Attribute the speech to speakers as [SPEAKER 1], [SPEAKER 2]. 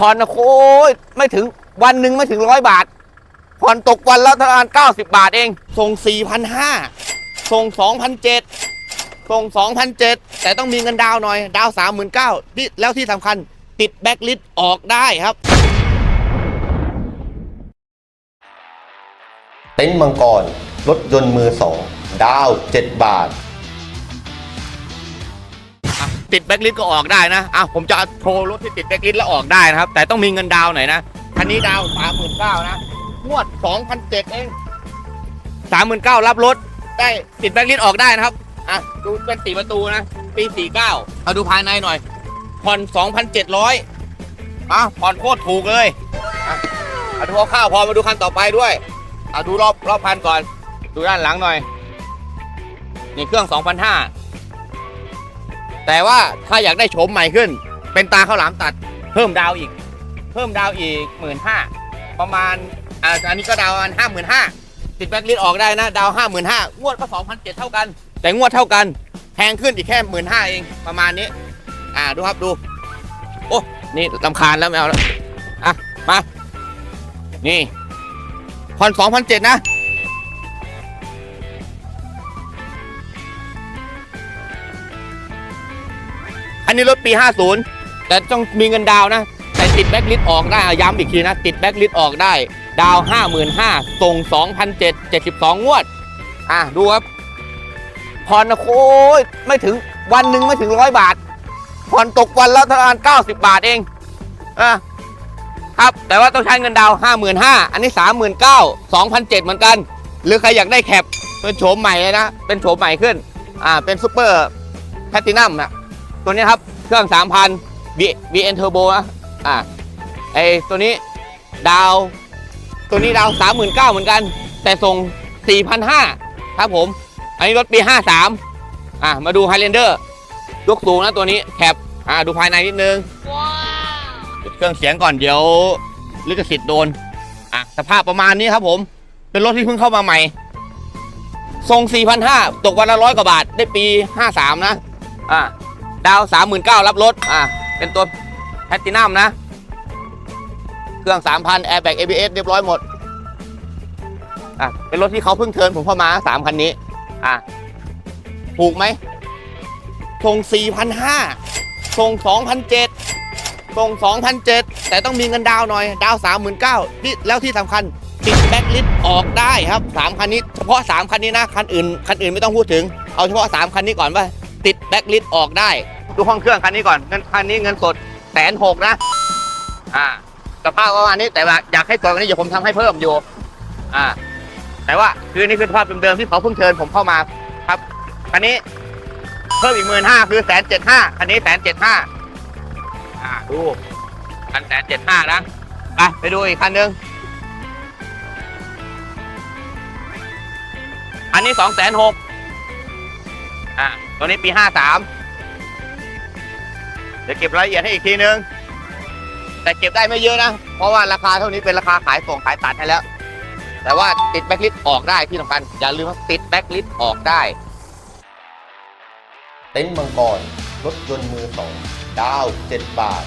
[SPEAKER 1] ผ่อนนะโอ้ยไม่ถึงวันหนึ่งไม่ถึงร้อยบาท ผ่อนตกวันละประมาณเก้าสิบบาทเอง ส่งสี่พันห้าส่งสองพันเจ็ดส่งสองพันเจ็ดแต่ต้องมีเงินดาวหน่อย ดาวสามหมื่นเก้าแล้วที่สำคัญติดแบ็กลิสต์ออกได้ครับ
[SPEAKER 2] เต็นท์มังกร รถยนต์มือสอง ดาว7บาท
[SPEAKER 1] ติดแบ็กลิสต์ก็ออกได้นะอะผมจะโทรรถที่ติดแบ็กลิสต์แล้วออกได้นะครับ แต่ต้องมีเงินดาวหน่อยนะ คันนี้ดาวสามหมื่นเก้านะงวดสองพันเจ็ดเองสามหมื่นเก้ารับรถ ได้ติดแบ็กลิสต์ออกได้นะครับ อะ ดูเป็นสี่ประตูนะ ปีสี่เก้าเอาดูภายในหน่อย ผ่อนสองพันเจ็ดร้อยอะผ่อนโคตรถูกเลยอะเอาดูข้าวพอมาดูคันต่อไปด้วยเอาดูรอบรอบพันก่อน ดูด้านหลังหน่อย นี่เครื่องสองพันห้า แต่ว่าถ้าอยากได้โฉมใหม่ขึ้น เป็นตาข้าวหลามตัดเพิ่มดาวอีก เพิ่มดาวอีกหมื่นห้าประมาณอ่าอันนี้ก็ดาวห้าหมื่นห้าติดแบ็กลิสต์ออกได้นะ ดาวห้าหมื่นห้างวดก็สองพันเจ็ดเท่ากัน แต่งวดเท่ากันแพงขึ้นอีกแค่หมื่นห้าเองประมาณนี้ อ่าดูครับดู โอ้นี่ลำคาญแล้วไม่เอาแล้วอะมานี่ผ่อนสองพันเจ็ดนะ อันนี้รถปี 50 แต่ต้องมีเงินดาวนะ แต่ติดแบ็กลิสออกได้ย้ำอีกทีนะ ติดแบ็กลิสออกได้ ดาว 55,000ส่ง2,007 72 งวด อะ ดูครับผ่อนนะโอ้ยไม่ถึงวันหนึ่งไม่ถึงร้อยบาทผ่อนตกวันละประมาณ90 บาทเองอะครับแต่ว่าต้องใช้เงินดาว 55,000อันนี้ 39,000 2,007เหมือนกัน หรือใครอยากได้แคปเป็นโฉมใหม่นะ เป็นโฉมใหม่ขึ้น อ่า เป็นซูเปอร์แพตตินัมนะ ตัวนี้ครับเครื่อง 3,000 V VN Turbo นะอ่าไอตัวนี้ดาว ตัวนี้ดาว 39,000 เหมือนกัน แต่ส่ง 4,500 ครับผม อันนี้รถปี 53 อ่ามาดู Highlander ยกสูงนะตัวนี้แคปอ่าดูภายในนิดนึงปิดเครื่องเสียงก่อนเดี๋ยวลิขสิทธิ์โดนอะสภาพประมาณนี้ครับผม เป็นรถที่เพิ่งเข้ามาใหม่ส่ง4,500 ตกวันละร้อยกว่าบาทได้ปี 53 นะ อ่า ดาวสามหมื่นเก้ารับรถ อ่า เป็นตัวแพตตินัมนะ เครื่องสามพันแอร์แบ็ก ABS เรียบร้อยหมด อะ เป็นรถที่เขาเพิ่งเทินผมเข้ามาสามคันนี้ อะ ถูกไหมส่งสี่พันห้าส่งสองพันเจ็ดส่งสองพันเจ็ดแต่ต้องมีเงินดาวหน่อย ดาวสามหมื่นเก้าที่แล้วที่สำคัญติดแบ็กลิสต์ออกได้ครับสามคันนี้ เฉพาะสามคันนี้นะ คันอื่น คันอื่นไม่ต้องพูดถึง เอาเฉพาะสามคันนี้ก่อนว่า ติดแบ็กลิสออกได้ ดูห้องเครื่องคันนี้ก่อนเงินคันนี้เงินสดแสนหกนะ อ่าสภาพประมาณนี้แต่ว่าอยากให้สวยกว่านี้เดี๋ยวผมทำให้เพิ่มอยู่ อ่า แต่ว่าคือนี่คือสภาพเดิมๆที่เขาเพิ่งเชิญผมเข้ามาครับคันนี้เพิ่มอีกหมื่นห้าคือแสนเจ็ดห้าคันนี้แสนเจ็ดห้าอ่าดูคันแสนเจ็ดห้านะไปไปดูอีกคันหนึ่งอันนี้สองแสนหกอ่า ตัวนี้ปี 53 เดี๋ยวเก็บรายละเอียดให้อีกทีนึง แต่เก็บได้ไม่เยอะนะ เพราะว่าราคาเท่านี้เป็นราคาขายส่งขายตัดให้แล้ว แต่ว่าติดแบ็กลิสต์ออกได้ที่สำคัญอย่าลืมว่าติดแบ็กลิสต์ออกได้
[SPEAKER 2] เต็นท์มังกร รถยนต์มือสองดาว 7 บาท